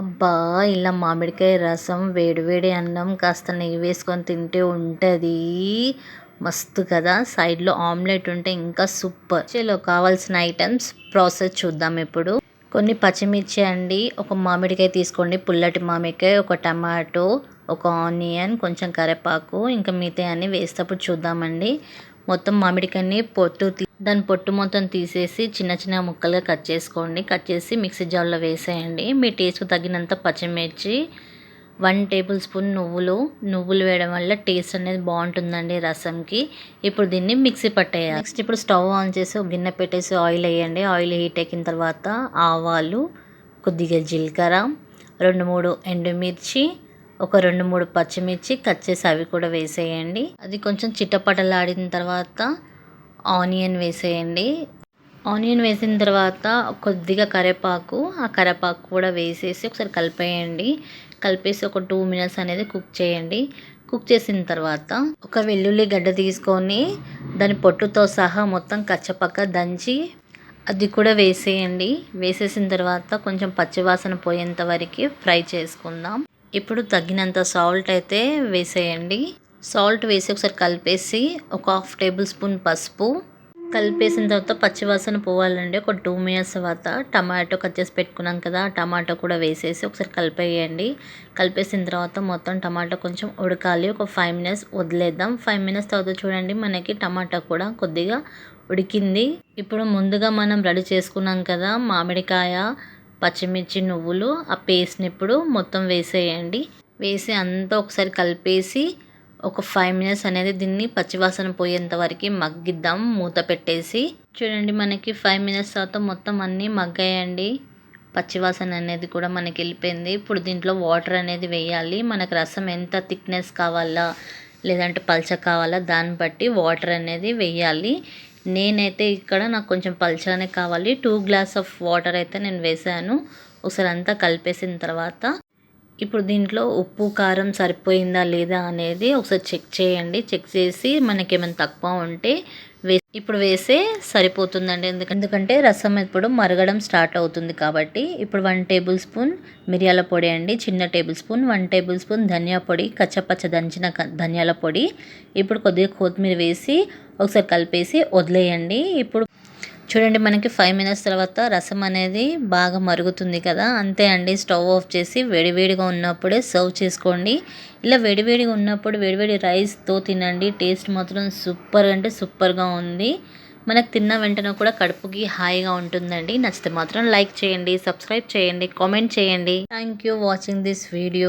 అబ్బా ఇలా మామిడికాయ రసం వేడివేడి అన్నం కాస్త నెయ్యి వేసుకొని తింటే ఉంటుంది. మస్తు కదా? సైడ్లో ఆమ్లెట్ ఉంటే ఇంకా సూపర్. చలో కావాల్సిన ఐటమ్స్ ప్రాసెస్ చూద్దాం ఇప్పుడు. కొన్ని పచ్చిమిర్చి అండి ఒక మామిడికాయ తీసుకోండి. పుల్లటి మామిడికాయ ఒక టమాటో ఒక ఆనియన్ కొంచెం కరివేపాకు ఇంకా మిగతా అన్ని వేసేటప్పుడు చూద్దామండి. మొత్తం మామిడికాయని పొట్టు తీ- దాని పొట్టు మొత్తం తీసేసి చిన్న చిన్న ముక్కలుగా కట్ చేసుకోండి. కట్ చేసి మిక్సీ జార్లో వేసేయండి. మీ టేస్ట్కి తగినంత పచ్చిమిర్చి వన్ టేబుల్ స్పూన్ నువ్వులు. నువ్వులు వేయడం వల్ల టేస్ట్ అనేది బాగుంటుందండి రసంకి. ఇప్పుడు దీన్ని మిక్సీ పట్టేయాలి. నెక్స్ట్ ఇప్పుడు స్టవ్ ఆన్ చేసి ఒక గిన్నె పెట్టేసి ఆయిల్ వేయండి. ఆయిల్ హీట్ ఎక్కిన తర్వాత ఆవాలు కొద్దిగా జీలకర్ర రెండు మూడు ఎండుమిర్చి ఒక రెండు మూడు పచ్చిమిర్చి కట్ చేసి అవి కూడా వేసేయండి. అది కొంచెం చిట్టపటలాడిన తర్వాత ఆనియన్ వేసేయండి. ఆనియన్ వేసిన తర్వాత కొద్దిగా కరివేపాకు ఆ కరివేపాకు కూడా వేసేసి ఒకసారి కలిపేయండి. కలిపేసి ఒక టూ మినిట్స్ అనేది కుక్ చేయండి. కుక్ చేసిన తర్వాత ఒక వెల్లుల్లి గడ్డ తీసుకొని దాని పొట్టుతో సహా మొత్తం కచ్చపక్క దంచి అది కూడా వేసేయండి. వేసేసిన తర్వాత కొంచెం పచ్చివాసన పోయేంత వరకు ఫ్రై చేసుకుందాం. ఇప్పుడు తగినంత సాల్ట్ అయితే వేసేయండి. సాల్ట్ వేసి ఒకసారి కలిపేసి ఒక హాఫ్ టేబుల్ స్పూన్ పసుపు. కలిపేసిన తర్వాత పచ్చివాసన పోవాలండి. ఒక టూ మినిట్స్ తర్వాత టమాటో కట్ చేసి పెట్టుకున్నాం కదా ఆ టమాటో కూడా వేసేసి ఒకసారి కలిపేయండి. కలిపేసిన తర్వాత మొత్తం టమాటో కొంచెం ఉడకాలి. ఒక ఫైవ్ మినిట్స్ వదిలేద్దాం. ఫైవ్ మినిట్స్ తర్వాత చూడండి మనకి టమాటా కూడా కొద్దిగా ఉడికింది. ఇప్పుడు ముందుగా మనం రెడీ చేసుకున్నాం కదా మామిడికాయ పచ్చిమిర్చి నువ్వులు ఆ పేస్ట్ని ఇప్పుడు మొత్తం వేసేయండి. వేసి అంతా ఒకసారి కలిపేసి ఒక ఫైవ్ మినిట్స్ అనేది దీన్ని పచ్చివాసన పోయేంత వరకు మగ్గిద్దాం మూత పెట్టేసి. చూడండి మనకి ఫైవ్ మినిట్స్ తర్వాత మొత్తం అన్నీ మగ్గాయండి. పచ్చివాసన అనేది కూడా మనకి వెళ్ళిపోయింది. ఇప్పుడు దీంట్లో వాటర్ అనేది వేయాలి. మనకు రసం ఎంత థిక్నెస్ కావాలా లేదంటే పల్చ కావాలా దాన్ని బట్టి వాటర్ అనేది వేయాలి. నేనైతే ఇక్కడ నాకు కొంచెం పల్చగానే కావాలి. టూ గ్లాస్ ఆఫ్ వాటర్ అయితే నేను వేసాను ఒకసారి అంతా కలిపేసిన తర్వాత ఇప్పుడు దీంట్లో ఉప్పు కారం సరిపోయిందా లేదా అనేది ఒకసారి చెక్ చేయండి. చెక్ చేసి మనకి ఏమైనా తక్కువ ఉంటే వే ఇప్పుడు వేసే సరిపోతుందండి. ఎందుకంటే ఎందుకంటే రసం ఇప్పుడు మరగడం స్టార్ట్ అవుతుంది కాబట్టి ఇప్పుడు వన్ టేబుల్ స్పూన్ మిరియాల పొడి అండి. చిన్న tablespoon one tablespoon ధనియా పొడి కచ్చపచ్చ దంచిన క- ధనియాల పొడి. ఇప్పుడు కొద్దిగా కొత్తిమీర వేసి ఒకసారి కలిపేసి వదిలేయండి. ఇప్పుడు చూడండి మనకి ఫైవ్ మినిట్స్ తర్వాత రసం అనేది బాగా మరుగుతుంది కదా. అంతే అండి స్టవ్ ఆఫ్ చేసి వేడివేడిగా ఉన్నప్పుడే సర్వ్ చేసుకోండి. ఇలా వేడివేడిగా ఉన్నప్పుడు వేడివేడి రైస్తో తినండి. టేస్ట్ మాత్రం సూపర్ అంటే సూపర్గా ఉంది. మనకు తిన్న వెంటనే కూడా కడుపుకి హాయిగా ఉంటుందండి. నచ్చితే మాత్రం లైక్ చేయండి సబ్స్క్రైబ్ చేయండి కామెంట్ చేయండి. Thank you watching this video